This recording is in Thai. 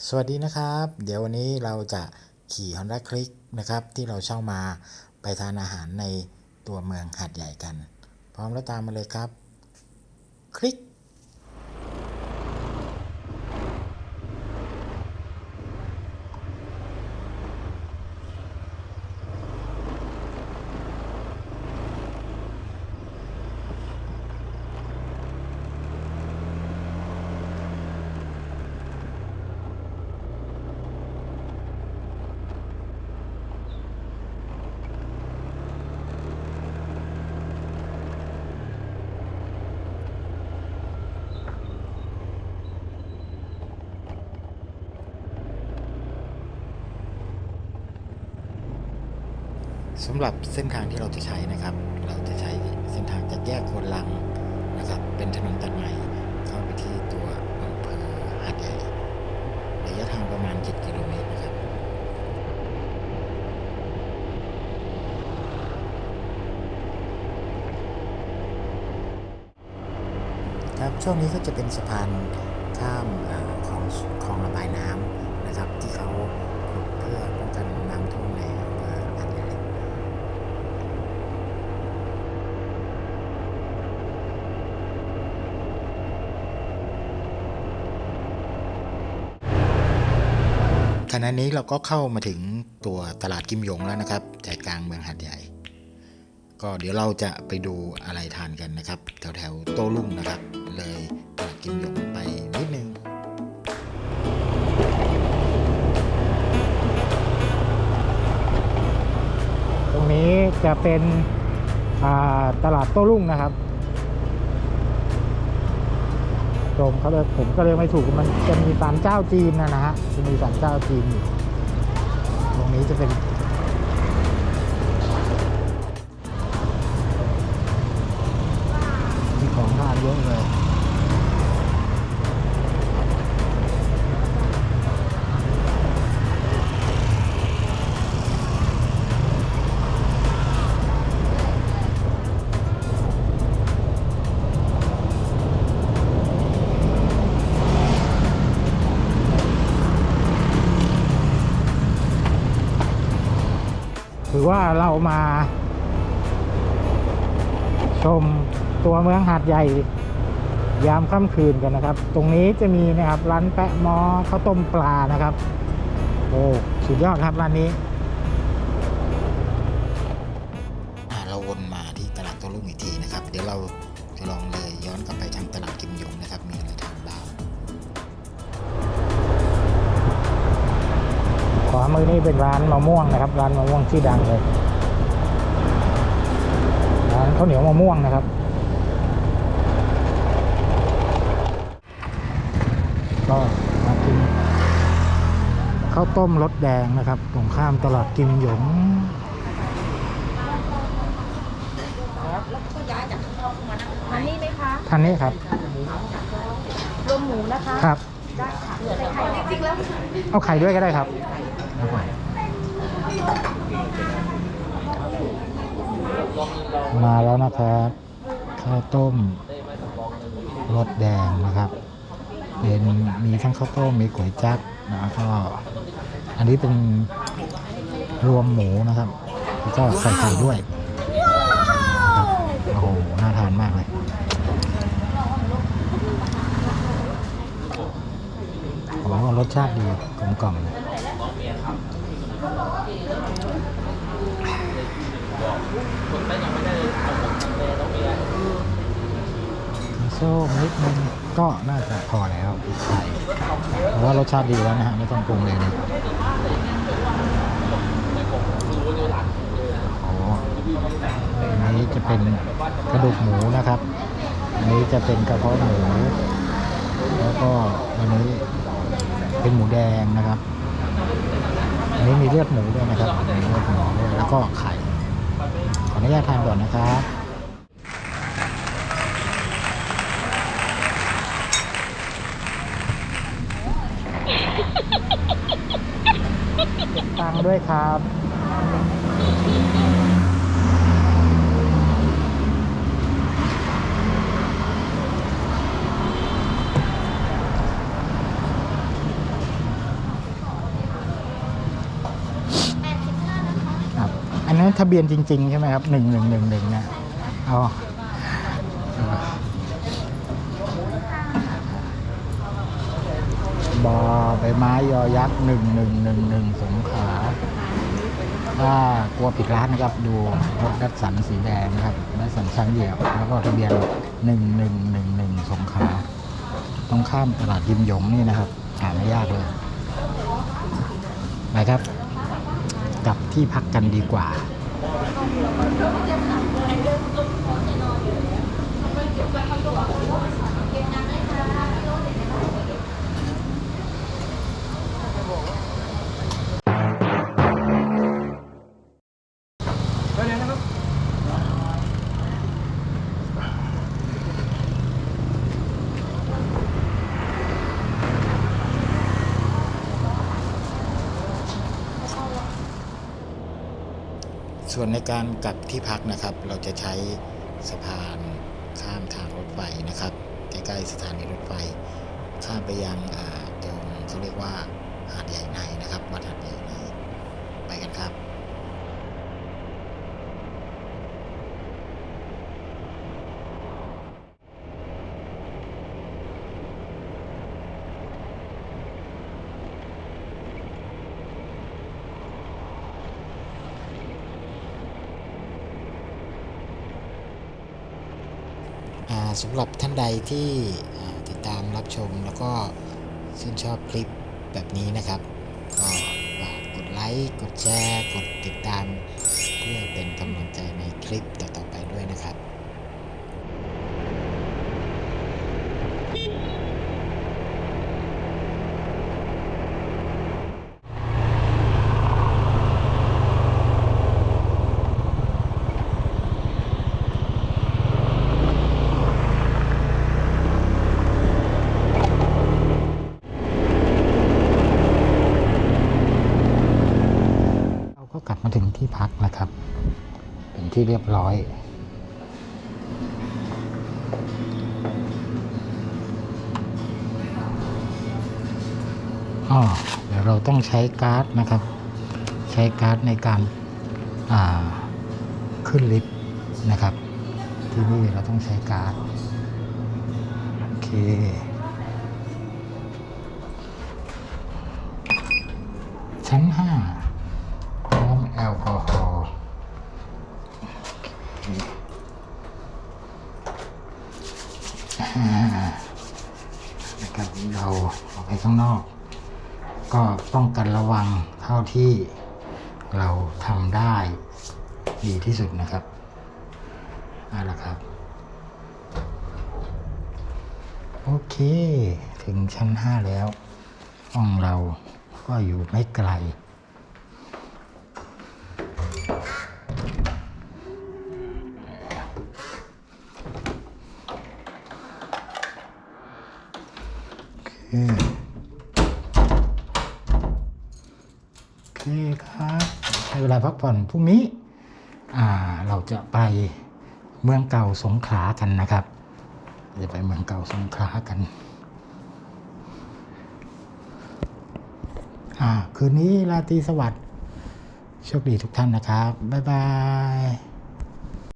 สวัสดีนะครับ เดี๋ยววันนี้เราจะขี่ Honda Click นะครับ ที่เราเช่ามาไปทานอาหารในตัวเมืองหาดใหญ่กัน พร้อมแล้วตามมาเลยครับ คลิก สำหรับเส้นทางที่เราจะใช้นะครับ เราจะใช้เส้นทางจากแยกคนลังนะครับ เป็นถนนตัดใหม่เข้าไปที่ตัวอำเภอหาดใหญ่ระยะทางประมาณ 7 กิโลเมตรนะครับครับช่วงนี้ก็จะเป็นสะพานข้ามเอ่อคลองคลองระบายน้ำนะครับที่เขาขุดเพื่อป้องกันน้ำท่วมในอำเภอหาดใหญ่ ขณะนี้เราก็เข้ามาถึงตัวตลาดกิมหยงแล้วนะครับใจกลางเมืองหาดใหญ่ ก็เดี๋ยวเราจะไปดูอะไรทานกันนะครับ แถวแถวๆโต้รุ่งนะครับ เลยตลาดกิมหยงไปนิดนึงตรงนี้จะเป็นตลาดโต้รุ่งนะครับช มเขาเลยผมก็เลยไม่ถูกมันจะมีศาลเจ้าจีนนะนะฮะจะมีศาลเจ้าจีนอยู่ตรงนี้จะเป็นือว่าเรามา ชมตัวเมืองหาดใหญ่ ยามค่ำคืนกันนะครับ ตรงนี้จะมีนะครับร้านแปะมอข้าวต้มปลานะครับ โอ้สุดยอดครับร้านนี้เราวนมาที่ตลาดโตลุ่งอีกทีนะครับ เดี๋ยวเรา ขวามือนี่เป็นร้านมะม่วงนะครับ ร้านมะม่วงชื่อดังเลยร้านข้าวเหนียวมะม่วงนะครับ ก็มากินข้าวต้มรสแดงนะครับตรงข้ามตลาดกิมหยงอันนี้ไหมคะท่านนี้ครับ รวมหมูนะคะ ครับ ได้ค่ะใส่ไข่จริงๆแล้ว เอาไข่ด้วยก็ได้ครับ มาแล้วนะครับข้าวต้มรสแดงนะครับ เป็นมีทั้งข้าวต้มมีก๋วยจั๊บแล้วก็อันนี้เป็นรวมหมูนะครับแล้วก็ใส่ไข่ด้วยโอ้โหน่าทานมากเลยโอ้รสชาติดีกลมกล่อมเลย ส้มนิดนึงก็น่าจะพอแล้วอีกไข่เพราะว่ารสชาติดีแล้วนะฮะไม่ต้องปรุงเลยนะโอ้อันนี้จะเป็นกระดูกหมูนะครับ อันนี้จะเป็นกระเพาะหมูแล้วก็อันนี้เป็นหมูแดงนะครับอันนี้มีเลือดหมูด้วยนะครับมีเลือดหมูด้วยแล้วก็ไข่ อนุญาตทานก่อนนะครับตังด้วยครับ ทะเบียนจริง ๆ ใช่ไหมครับหนึ่งหนึ่งหนึ่งหนึ่งเนี่ยอ๋ออบอใบไม้ยอยักษ์หนึ่งหนึ่งหนึ่งหนึ่งสงขาถ้ากลัวผิดร้านนะครับ ดูรถดัสสันสีแดงนะครับดัสสันชั้นเดียวแล้วก็ทะเบียนหนึ่งหนึ่งหนึ่งหนึ่งสงขาตรงข้ามตลาดยิมหยงนี่นะครับหาไม่ยากเลยไปครับ กลับที่พักกันดีกว่า เดี๋ยวนะครับ ส่วนในการกลับที่พักนะครับ เราจะใช้สะพานข้ามทางรถไฟนะครับใกล้ๆสถานีรถไฟ ข้ามไปยังตรงเขาเรียกว่าหาดใหญ่ในนะครับวัดหาดใหญ่ในไปกันครับ อ่า สำหรับท่านใดที่ติดตามรับชมแล้วก็ชื่นชอบคลิปแบบนี้นะครับ ก็ฝากกดไลค์ กดแชร์ กดติดตาม เพื่อเป็นกำลังใจในคลิปต่อๆไปด้วยนะครับ เราก็กลับ มาถึงที่พักนะครับ เป็นที่เรียบร้อยอ๋อเดี๋ยวเราต้องใช้การ์ดนะครับ ใช้การ์ดในการาขึ้นลิฟต์นะครับ ที่นี่เราต้องใช้การ์ดโอเคชั้นห้า อมแอลกอฮอล์นะครับเราออกไปข้างนอก ก็ป้องกันระวังเท่าที่เราทำได้ดีที่สุดนะครับเอาละครับ โอเค ถึงชั้นห้าแล้ว ห้องเราก็อยู่ไม่ไกล คโอเคครับใช้เวลาพักผ่อนพรุ่งนี้ อ่าเราจะไปเมืองเก่าสงขลากันนะครับจะไปเมืองเก่าสงขลากัน อ่า คืนนี้ราตรีสวัสดิ์โชคดีทุกท่านนะครับ บ๊ายบาย